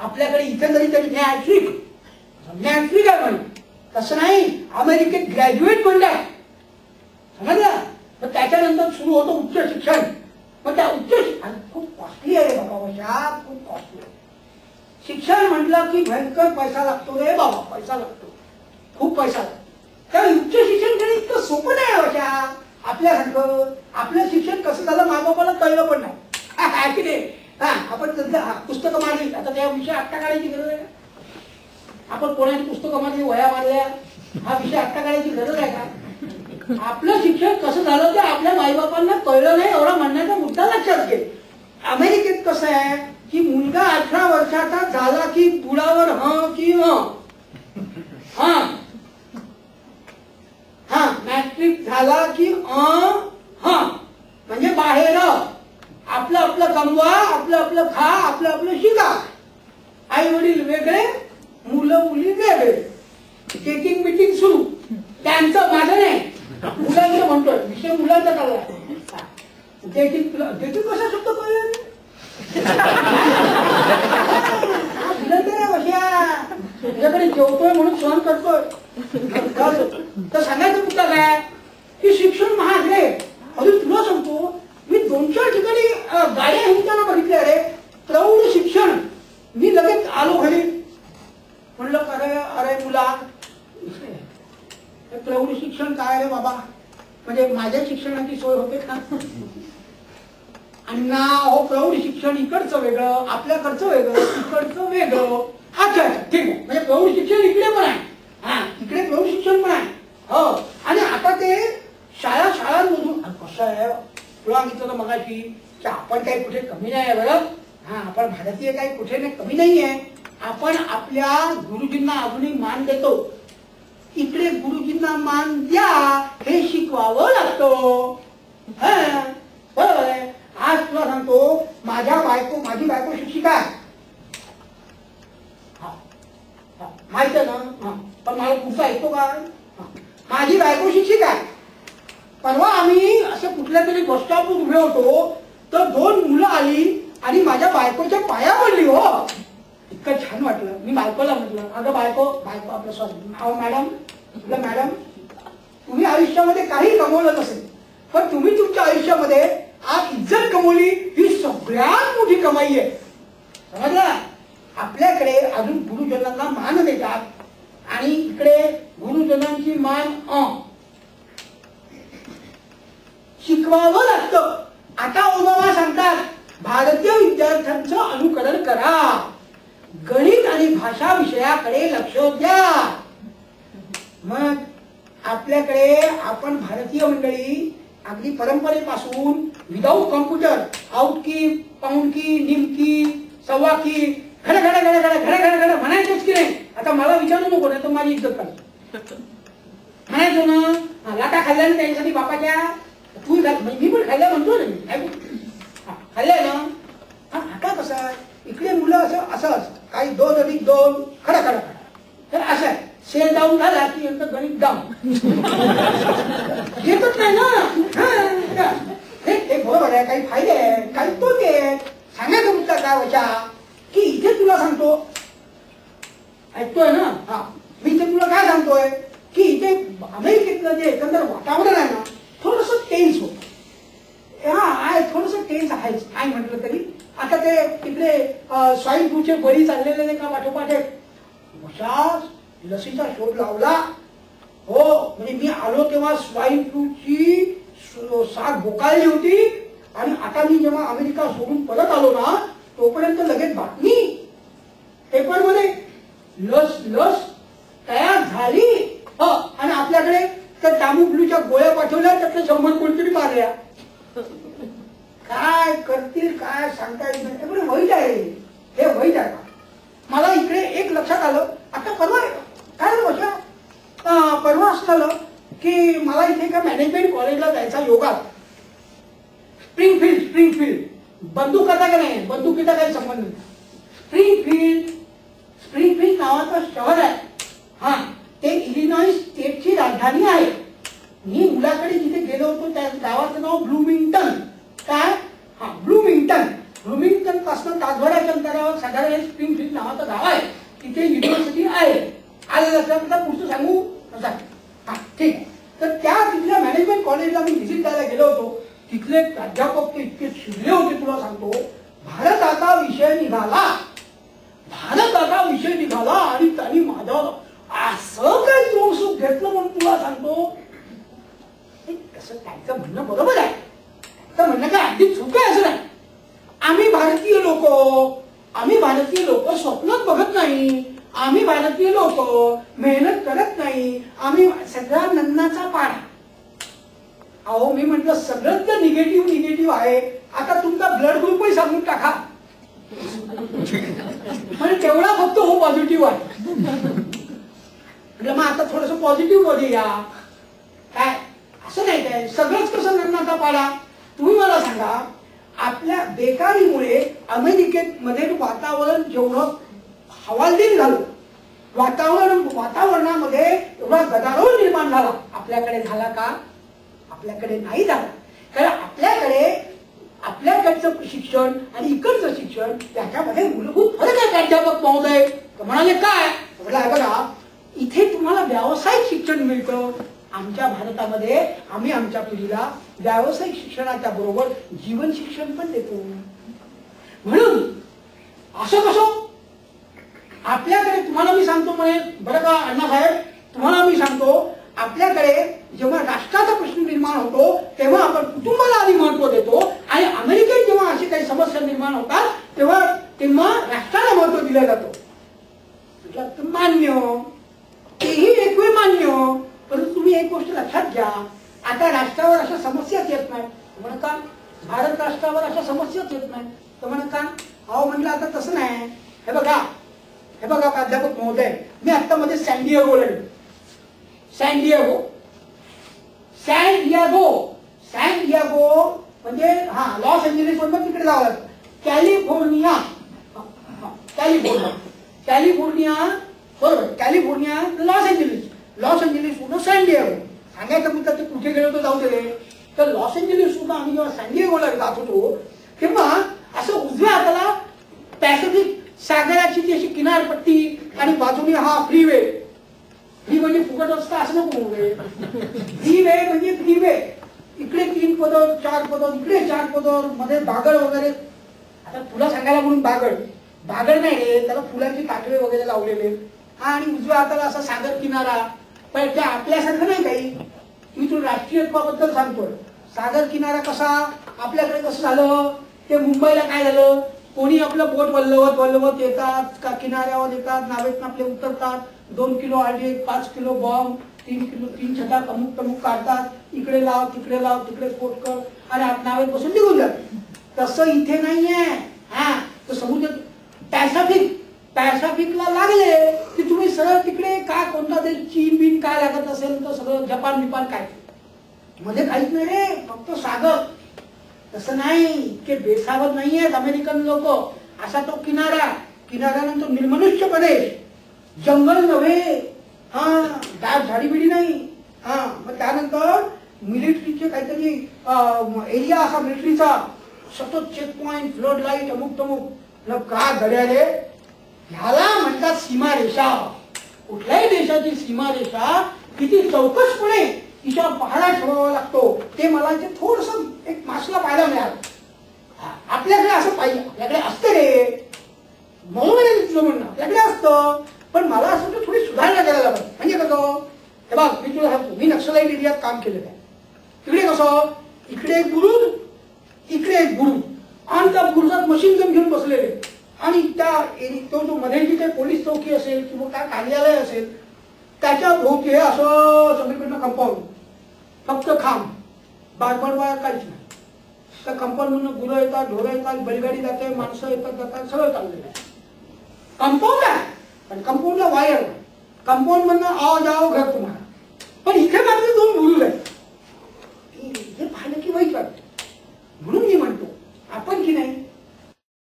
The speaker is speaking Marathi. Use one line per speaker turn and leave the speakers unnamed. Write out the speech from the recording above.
आपल्याकडे इथं जरी तरी मॅट्रिक मॅट्रिक आहे म्हणे. तसं नाही अमेरिकेत ग्रॅज्युएट म्हणलं समजलं? मग त्याच्यानंतर सुरू होतं उच्च शिक्षण. मग त्या उच्च शिक्षण खूप कॉस्टली आहे बाबा वर्षा खूप कॉस्टली आहे. शिक्षण म्हटलं की भयंकर पैसा लागतो रे बाबा पैसा लागतो. खूप पैसा लागतो. त्या उच्च शिक्षण घेणं इतकं सोपं नाही अशा आपल्यासारखं आपलं शिक्षण कसं झालं मागोबाला कळलं पण नाही? पुस्तकं मारली आता त्या विषय आत्ता काढायची गरज आहे आपण कोणाची पुस्तकं मारली वया मारल्या हा विषय आत्ता काढायची गरज आहे का? आपलं शिक्षण कसं झालं ते आपल्या माईबापांना कळलं नाही एवढा म्हणण्याचा मुद्दा लक्षात घे. अमेरिकेत कसं आहे की मुलगा अठरा वर्षाचा झाला की बुडावर ह की ह हा. हा मॅट्रिक झाला की अ हा म्हणजे बाहेर आपलं आपलं कमवा आपलं आपलं खा आपलं आपलं शिका. आई वडील वेगळे मुलं मुली वेगळे. चेकिंग मिटिंग सुरू. त्यांचं माझं नाही मुलांचं म्हणतोय. विषय मुलांचा चालू चेकिंग चेकिंग कसा शकतो तुझ्याकडे जेवतोय म्हणून सहन करतोय. तर सांगायचं मुद्दा काय की शिक्षण महाग रे अजून तुला सांगतो मी दोन चार ठिकाणी अं, गाड्या हिंडताना बघितल्या रे प्रौढ शिक्षण मी लगेच आलो घरी म्हणलं अरे मुला. प्रौढ शिक्षण काय रे बाबा? म्हणजे माझ्या शिक्षणाची सोय होते का? ना हो प्रौढ शिक्षण इकडचं वेगळं आपल्याकडचं वेगळं इकडचं वेगळं. अच्छा ठीक आहे. म्हणजे प्रौढ शिक्षण इकडे पण आहे. हा इकडे प्रौढ शिक्षण पण आहे. हो. आणि आता ते शाळा शाळांमधून कसं आहे? तुला सांगितलं मगाशी की आपण काही कुठे कमी नाही आहे बरं. हा आपण भारतीय काही कुठे नाही कमी नाही आहे आपण आपल्या गुरुजींना अजूनही मान देतो. इकडे गुरुजींना मान द्या हे शिकवावं लागतं. आज तुला सांगतो माझ्या बायको माझी बायको शिक्षिका आहे. हा, ना? पण मला कुठं ऐकतो का? हा, माझी बायको शिक्षिका आहे. परवा आम्ही असं कुठल्या तरी बस स्टॉपवर उभे होतो तर दोन मुलं आली आणि माझ्या बायकोच्या पाया पडली हो. इतकं छान वाटलं. मी बायकोला म्हटलं अगं बायको बायको आपलं सॉरी अहो मॅडम म्हटलं मॅडम तुम्ही आयुष्यामध्ये काही कमवलं नसेल पण तुम्ही तुमच्या आयुष्यामध्ये आज इज्जत कमवली ही सगळ्यात मोठी कमाई आहे. समजलं? आपल्याकडे अजून गुरुजनांना मान देतात आणि इकडे गुरुजनांची मान अ. शिकवावं लागतं. आता ओबामा सांगतात भारतीय विद्यार्थ्यांचं अनुकरण करा. गणित आणि भाषा विषयाकडे लक्ष द्या. मग आपल्याकडे आपण भारतीय मंडळी अगदी परंपरेपासून विदाऊट कॉम्प्युटर आउट की पाऊंड की निमकी सव्वा की घड घड घड घड घड घड घड म्हणायचंच की नाही. आता मला विचारू नको नाही तर माझी इज्जत काढ. म्हणायचो ना लाटा खाल्ल्या ना त्यांच्यासाठी बापाच्या तू मी पण खाल्ल्या म्हणतो ना मी. खाल्ल्या ना? हा, आता कसं इकडे मुलं असं असं असं काही दोन अधिक दोन खडा खडा तर असं आहे. शेर डाऊन झाला की यांचं गणित डाऊन. येतच नाही ना. हे बरोबर आहे. काही फायदे आहेत काही तोटे आहेत. सांगायचं मुद्दा काय वशा की इथे तुला सांगतो. ऐकतोय ना? हा. मी इथे तुला काय सांगतोय? की इथे अमेरिकेतलं जे एकंदर वातावरण आहे ना थोडस टेन्स होत. हा थोडस टेन्स आहेच. काय म्हटलं तरी? आता ते तिकडे स्वाईन फ्लूचे बळी चाललेले नाही का पाठोपाठ? आहेत. लसीचा शोध लावला. हो म्हणजे मी आलो तेव्हा स्वाईन फ्लूची साथ भोकाळली होती. आणि आता मी जेव्हा अमेरिका सोडून परत आलो ना तोपर्यंत लगेच बातमी. पेपरमध्ये लस लस तयार झाली. हो आणि आपल्याकडे त्या टामू फ्लूच्या गोळ्या पाठवल्या त्यातल्या शंभर कोणतरी मारल्या. काय करतील काय सांगता येत नाही. एवढं वाईट आहे. हे वाईट आहे. मला इकडे एक लक्षात आलं. आता परवा काय झालं बघा परवा असं झालं की मला इथे एका मॅनेजमेंट कॉलेजला जायचा योगा स्प्रिंगफील्ड स्प्रिंगफील्ड बंदुकाचा का नाही? बंदुकीचा काही संबंध नाही. स्प्रिंगफील्ड स्प्रिंगफील्ड नावाचं शहर आहे. हा ते इलिनॉय स्टेटची राजधानी आहे. मी मुलाकडे जिथे गेलो होतो त्या गावाचं नाव ब्लूमिंग्टन काय? हा ब्लूमिंग्टन. ब्लुमिंग्टनपासून तासभराच्या अंतरावर साधारण स्प्रिंगफील्ड नावाचं गाव आहे. तिथे युनिव्हर्सिटी आहे. आलं लक्षात तर पुढचं सांगू सांग हा ठीक आहे. तर त्या तिथल्या मॅनेजमेंट कॉलेजला मी व्हिजिट करायला गेलो होतो. तिथले प्राध्यापक ते इतके शिरले होते तुला सांगतो. आता विषय निघाला. भारत आता विषय निघाला आणि त्यांनी माझं असं काय जोरसूप घेतलं म्हणून तुला सांगतो. कसं त्यांचं म्हणणं बरोबर आहे. तर म्हणणं काय अगदी चूक आहे असं नाही. आम्ही भारतीय लोक आम्ही भारतीय लोक स्वप्नात बघत नाही. आम्ही भारतीय लोक मेहनत करत नाही. आम्ही सगळा नन्नाचा पाडा अहो मी म्हटलं सगळंच तर निगेटिव्ह निगेटिव्ह आहे. आता तुमचा ब्लड ग्रुपही सांगून टाका. म्हणजे तेवढा फक्त हो पॉझिटिव्ह आहे. म्हटलं मग आता थोडस पॉझिटिव्हमध्ये या. काय? असं नाही काय? सगळंच कसं नन्नाचा पाडा तुम्ही मला सांगा आपल्या बेकारीमुळे अमेरिकेत मध्ये वातावरण जेवढं हवालदिल झालं वातावरण वातावरणामध्ये एवढा गदारोळ निर्माण झाला आपल्याकडे झाला का? आपल्याकडे नाही झाला. कारण आपल्याकडे आपल्याकडचं शिक्षण आणि इकडचं शिक्षण त्याच्यामध्ये मूलभूत फरक आहे प्राध्यापक महोदय. म्हणाले काय? म्हटलं बघा इथे तुम्हाला व्यावसायिक शिक्षण मिळतं आमच्या भारतामध्ये आम्ही आमच्या पिढीला व्यावसायिक शिक्षणाच्या बरोबर जीवन शिक्षण पण देतो. म्हणून असं कसं? आपल्याकडे तुम्हाला मी सांगतो म्हणे बरं का अण्णासाहेब? तुम्हाला मी सांगतो आपल्याकडे जेव्हा राष्ट्राचा प्रश्न निर्माण होतो तेव्हा आपण कुटुंबाला आधी महत्त्व देतो आणि अमेरिकेत जेव्हा अशी काही समस्या निर्माण होतात तेव्हा तेव्हा राष्ट्राला महत्त्व दिलं जातं. मान्य. तेही एक वेळ मान्य. एक गोष्ट लक्षात घ्या आता राष्ट्रावर अशा समस्याच येत नाही म्हणून का भारत राष्ट्रावर अशा समस्याच येत नाही तर म्हणा का अहो म्हटलं आता तसं नाही. हे बघा हे बघा प्राध्यापक महोदय मी आता मध्ये सॅन्डियागो लढलो सॅन्डियागो सॅन्डियागो सॅन्डियागो म्हणजे हा लॉस एंजलिस मधून तिकडे जावं लागतं कॅलिफोर्निया. कॅलिफोर्निया. कॅलिफोर्निया बरोबर California Los Angeles. Los Angeles मधून सॅन्डियागो सांगायचं मुद्दा ते कुठे गेलो तर जाऊ दिले तर लॉस एंजलिस मधून आम्ही जेव्हा सॅन्डियागोला जात होतो तेव्हा असं उजव्या हाताला पॅसिफिक सागराची ती अशी किनारपट्टी आणि बाजूने हा फ्रीवे फ्री म्हणजे फुकट असतं असं नको फ्री वे म्हणजे फ्री वे इकडे तीन पदर चार पदर इकडे चार पदरमध्ये बागड वगैरे. आता फुलं सांगायला म्हणून बागड. बागड नाही त्याला फुलांची ताटवे वगैरे लावलेले. हा आणि उजव्या हाताला असा सागर किनारा. पण त्या आपल्यासारखं नाही काही. मी तुला राष्ट्रीयत्वाबद्दल सांगतोय सागर किनारा कसा आपल्याकडे कसं झालं ते मुंबईला काय झालं कोणी आपलं बोट वल्लवत वल्लवत येतात का किनाऱ्यावर येतात नावेत आपले उतरतात दोन किलो आडे पाच किलो बॉम्ब तीन किलो तीन छटा अमुक तमुक काढतात इकडे लाव तिकडे लाव तिकडे स्फोट कर आणि नावेत बसून निघून जात तसं इथे नाहीये हा तर समुद्र पॅसाफिक पॅसाफिकला लागले की तुम्ही सरळ तिकडे काय कोणता तरी चीन बिन काय लागत असेल तर सगळं जपान बिपान काय? मध्ये काहीच नाही रे फक्त सागर. तसं नाही इतके बेसावत नाहीयेत अमेरिकन लोक. असा तो किनारा किनाऱ्यानंतर निर्मनुष्य प्रदेश. जंगल नव्हे. हा दाट झाडीबिडी नाही. हा मग त्यानंतर मिलिटरीचे काहीतरी एरिया असा मिलिटरीचा. सतत चेक पॉईंट फ्लड लाइट अमुक तमुक का घड्याळे? ह्याला म्हणतात सीमारेषा. कुठल्याही देशाची सीमारेषा किती चौकसपणे तिच्या पहाडा ठेवावा लागतो. ते मला जे थोडस एक मासला पाहायला मिळालं. आपल्याकडे असं पाहिजे आपल्याकडे असतं रे. म्हणून आहे तुझं म्हणणं आपल्याकडे असतं. पण मला असं वाटतं थोडी सुधारणा करायला पाहिजे म्हणजे कसं हे बघ मी तुला सांगतो मी नक्षलाईट एरियात काम केलेलं आहे. तिकडे कसं इकडे एक गुरु इकडे एक गुरु. आणि त्या गुरुजात मशीन गन घेऊन बसलेले. आणि त्या तो जो मध्ये जिथे काही पोलीस चौकी असेल किंवा काय कार्यालय असेल त्याच्या भोवती हे असं सगळीकडनं कंपाऊंड फक्त खांब. बारबड वायर काहीच नाही. त्या कंपाऊंडमधून गुरं येतात ढोरं येतात बैलगाडी जाते माणसं येतात जातात सगळं चाललेलं आहे. कंपाऊंड आहे पण कंपाऊंडला वायर कंपाऊंड मधनं आव जाव घर तुम्हाला. पण इथे मात्र दोन बुरुज आहेत.